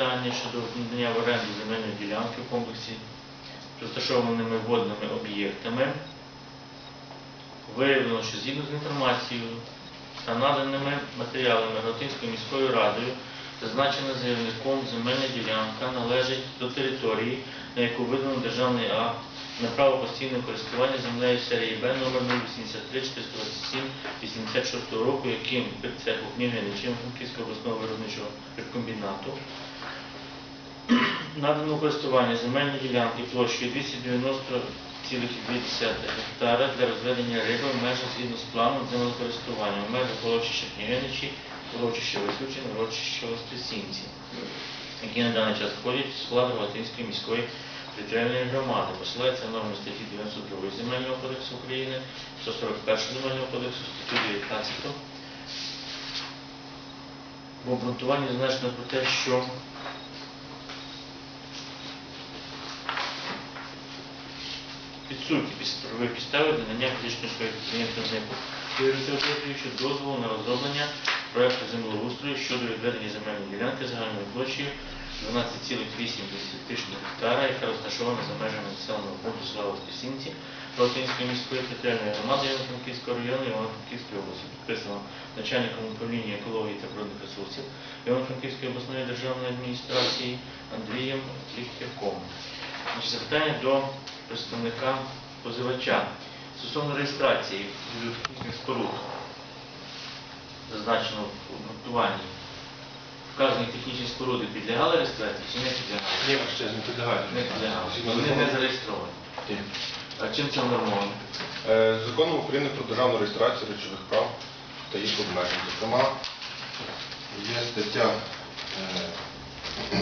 питання щодо надання в оренду земельної ділянки в комплексі з розташованими водними об'єктами. Виявлено, що згідно з інформацією та наданими матеріалами Ротинською міською радою, зазначена заявником земельна ділянка належить до території, на яку видано державний акт на право постійного користування землею серії Б номер 083 427 86 року, яким цеху Княгиничем Франківського обласного виробничого комбінату надано користування земельні ділянки площею 290,2 гектара для розведення риби в межах згідно з планом землекористування в межах урочища Княгиничі, урочища Висучина, урочища Воскресінці, які на даний час входять в склад Галатинської міської територіальної громади. Посилається на норми статті 92 Земельного кодексу України, 141 Земельного кодексу, статтю 19. В обґрунтуванні зазначено про те, що відсутні правові підстави для надання фізичної своїх підприємства ЗНЕПу. Юридичного дозволу на розроблення проекту землеустрою щодо відведення земельної ділянки загальною площею 12,8 гектара, яка розташована за межами населеного пункту села Воскресінці Ротинської міської територіальної громади Івано-Франківського району Івано-Франківської області. Підписано начальником управління екології та природних ресурсів Івано-Франківської обласної державної адміністрації Андрієм Ліхтяком. Запитання до представника позивача стосовно реєстрації гідротехнічних споруд, зазначено в обґрунтуванні. Вказані технічні споруди підлягали реєстрації чи не підлягали? Ні, ще не підлягають. Не підлягали. Вони не зареєстровані. Ні. А чим це нормально? Е, Законом України про державну реєстрацію речових прав та їх обмежень. Зокрема, є стаття е,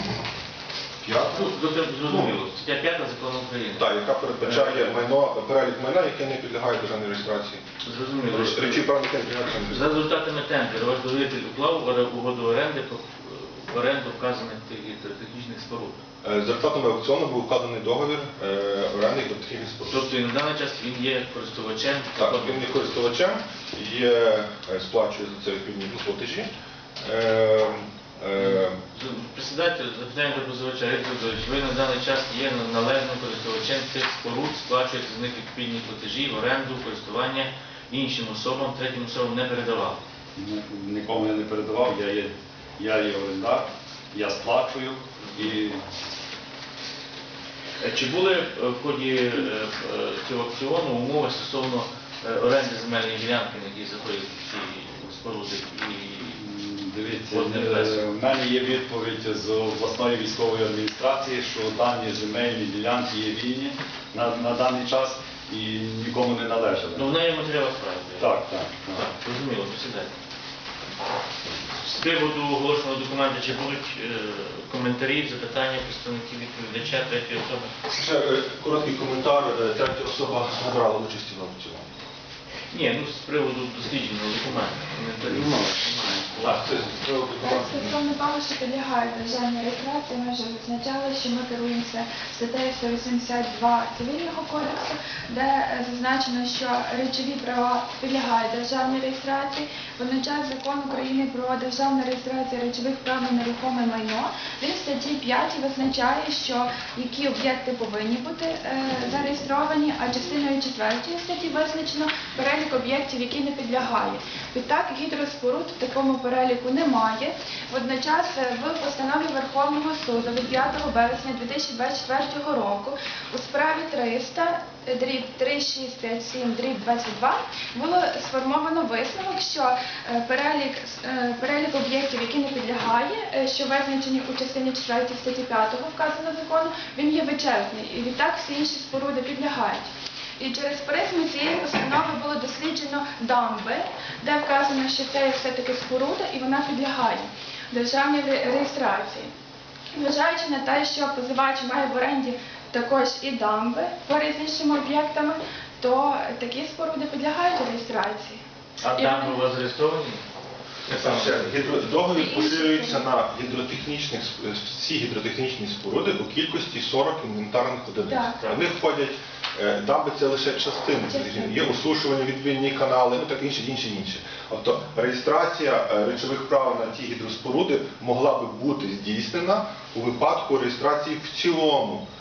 5, Ну, зрозум- Зрозуміло. Стаття 5 закону України. та, яка передбачає майно, перелік майна, яке не підлягає державній реєстрації. Зрозуміло. Речі прав, яке не підлягають державній За реєстрації. результатами тендеру ваш довіритель уклав оре- угоду оренди в оренду вказаних гідротехнічних споруд. Е, За результатами аукціону був укладений договір е, оренди гідротехнічних споруд. Тобто і на даний час він є користувачем. Так, він є користувачем, є, е, сплачує за це відповідні платежі. Е, е, Председатель, запитання до позивача Ігор ви на даний час є належним користувачем цих споруд, сплачуєте з них відповідні платежі в оренду, користування іншим особам, третім особам не передавали. Нікому я не передавав, я є, я є орендар, я сплачую і Е, Чи були е, в ході е, е, цього аукціону умови стосовно е, оренди земельної ділянки, на якій заходять ці споруди? І дивіться, в мене є відповідь з обласної військової адміністрації, що дані земельні ділянки є вільні на, на даний час і нікому не належали. Ну, в неї матеріал справи. Так, так. Так, зрозуміло, присідайте. З приводу оголошеного документу, чи будуть е, коментарі, запитання представників відповідача, третьої особи? Ще е, короткий коментар. Е, Третя особа не брала участі в аукціоні. Ні, ну з приводу дослідженого документу. Коментарі. Немає. Так, Це з приводу документу. Стосовно що підлягають державній реєстрації, ми вже зазначали, що ми керуємося статтею 182 цивільного кодексу, де е, зазначено, що речові права підлягають державній реєстрації. Водночас закон України про державну реєстрацію речових прав на нерухоме майно. Він статті 5 визначає, що які об'єкти повинні бути е, зареєстровані, а частиною 4 статті визначено перелік об'єктів, які не підлягають. Відтак гідроспоруд в такому переліку немає. Водночас е, в постанові Верховного суду від 5 березня 2024 року 300 е, дріб 3657 дріб 22 було сформовано висновок, що е, перелік, е, перелік об'єктів, які не підлягає, е, що визначені у частині 4 статті 5 вказаного закону, він є вичерпний. І відтак всі інші споруди підлягають. І через призму цієї постанови було досліджено дамби, де вказано, що це все-таки споруда і вона підлягає державній реєстрації. Зважаючи на те, що позивач має в оренді також і дамби поряд з іншими об'єктами, то такі споруди підлягають реєстрації. А І вони- у вас зареєстровані? Ще гідро- Договір поширюється на гідротехнічних сп- всі гідротехнічні споруди у кількості 40 інвентарних одиниць. Так. В них входять Е, Дамби це лише частина. Частина. Є осушувані відвільні канали, ну так інше, інше, інше. Тобто реєстрація е, речових прав на ті гідроспоруди могла би бути здійснена у випадку реєстрації в цілому е,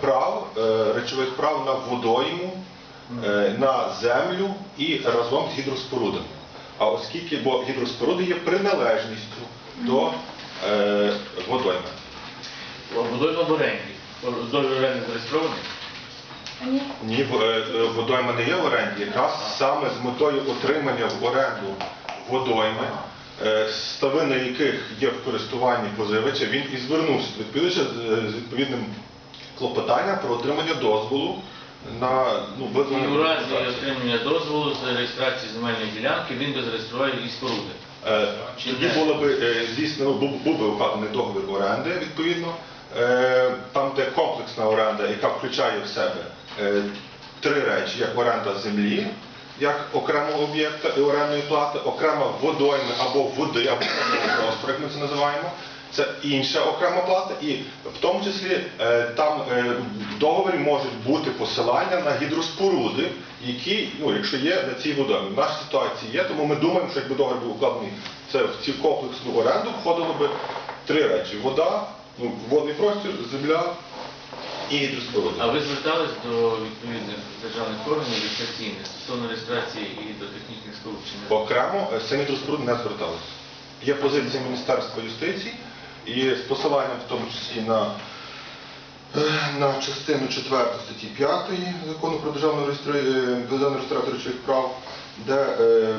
прав, е, речових прав на водойму, е, на землю і разом з гідроспорудами. А оскільки, бо гідроспоруди є приналежністю до е, водойми. Водойма в оренді. Договір оренди зареєстрований. Ні. Ні, в- водойма не є в оренді. Якраз саме з метою отримання в оренду водойми, е, ставини яких є в користуванні позивача, він і звернувся з з відповідним клопотанням про отримання дозволу на ну, І у разі отримання дозволу з реєстрації земельної ділянки він би зареєстрував і споруди. Е, Чи Тоді не? було би е, здійснено, був, був би укладений договір оренди, відповідно, Е, там, де комплексна оренда, яка включає в себе е, три речі, як оренда землі, як окремого об'єкта і орендної плати, окрема водойми або води, або простору, як ми це називаємо. Це інша окрема плата, і в тому числі е, там е, в договорі можуть бути посилання на гідроспоруди, які, ну, якщо є на цій водоймі. В нашій ситуації є, тому ми думаємо, що якби договір був укладений це в цю комплексну оренду, входило би три речі: вода, ну, водний простір, земля і гідроспоруди. А ви звертались до відповідних державних органів реєстраційних стосовно реєстрації і до технічних не? Окремо е, самі гідроспоруди не зверталися. Є позиція Міністерства юстиції і з посиланням в тому числі на, е, на частину 4 статті 5 закону про державну реєстрацію державну реєстрацію речових прав, де е,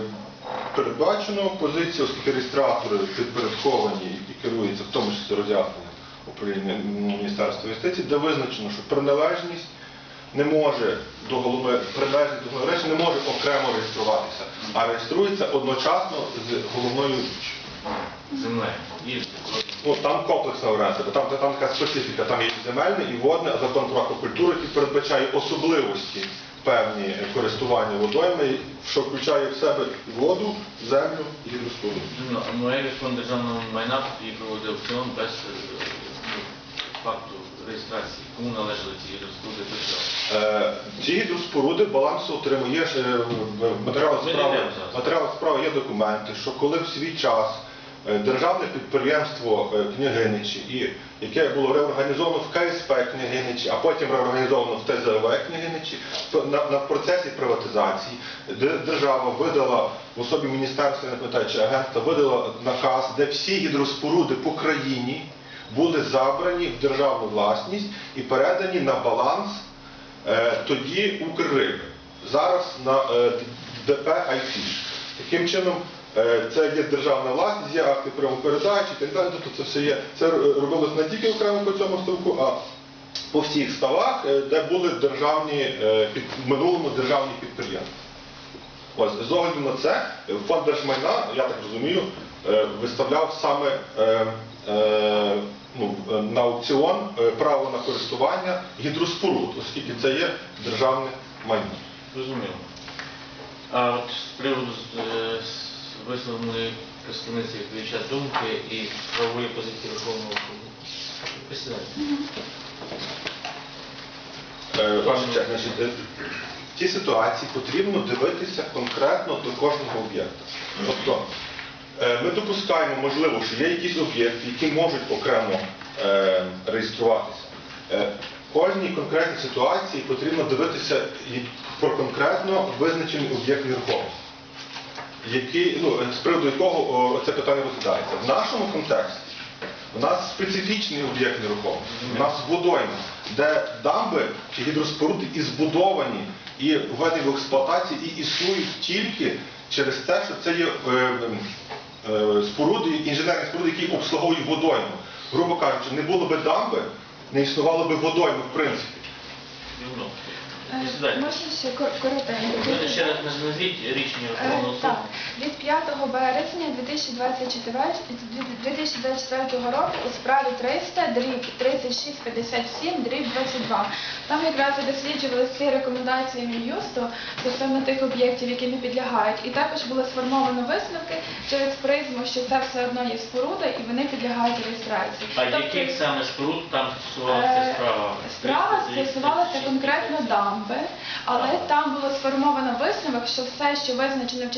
передбачено позицію, оскільки реєстратори підпорядковані і керуються в тому числі роз'ясненням управління Міністерства юстиції, де визначено, що приналежність не може до приналежність до головної речі не може окремо реєструватися, а реєструється одночасно з головною річчю. Землею. Є. Ну, там комплексна оренда, бо там, там така специфіка, там є земельне, і водне, а закон про аквакультуру, який передбачає особливості певні користування водойми, що включає в себе воду, землю і гідроспоруду. Ну, Моє фонд державного майна і проводив аукціон без е, ну, факту реєстрації. Кому належали ці розпуди держави? Е, Ці гідроспоруди балансу отримує ж, е, в матеріалах Ми не справи. йдемо зараз. В справи є документи, що коли в свій час державне підприємство е, Княгиничі, яке було реорганізовано в КСП Княгиничі, а потім реорганізовано в ТЗВ Княгиничі, на, процесі приватизації держава видала в особі міністерства, не агентства, видала наказ, де всі гідроспоруди по країні були забрані в державну власність і передані на баланс Е, тоді Укрриби. Зараз на е, ДП «Айфіш». Таким чином, е, це є державна власність, є акти прийому передачі і так далі. Тобто це все є. Це е, робилось не тільки окремо по цьому ставку, а по всіх ставах, е, де були державні, е, в минулому державні підприємства. Ось, з огляду на це, е, фонд держмайна, я так розумію, е, виставляв саме е, е, ну, е, на аукціон е, право на користування гідроспоруд, оскільки це є державне майно. Зрозуміло. А от з приводу е, висловленої представниці відповідача думки і правової позиції Верховного суду. Присідайте. Е, значить, е, в цій ситуації потрібно дивитися конкретно до кожного об'єкта. Тобто е, ми допускаємо, можливо, що є якісь об'єкти, які можуть окремо реєструватися. В кожній конкретній ситуації потрібно дивитися про конкретно визначений об'єкт нерухомості який, ну, з приводу якого це питання розглядається. В нашому контексті у нас специфічний об'єкт нерухомості. У нас водойма, де дамби чи гідроспоруди і збудовані, і введені в експлуатацію, і існують тільки через те, що це є е, е, споруди, інженерні споруди, які обслуговують водойму. Грубо кажучи, не було би дамби, не існувало би водойми, в принципі. Е. Можна ще коротенько? Ще раз назвіть рішення Е, Верховного суду. Від 5 березня 2024, 2024 року у справі 300, дріб 3657, дріб 22. Там якраз і досліджували всі рекомендації Мін'юсту стосовно тих об'єктів, які не підлягають. І також було сформовано висновки через призму, що це все одно є споруда і вони підлягають реєстрації. А Тобто, яких саме споруд там стосувалася Е, справа? Справа стосувалася конкретно дамб. би, але там було сформовано висновок, що все, що визначено в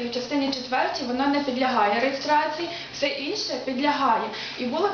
в частині четвертій, воно не підлягає реєстрації, все інше підлягає. І було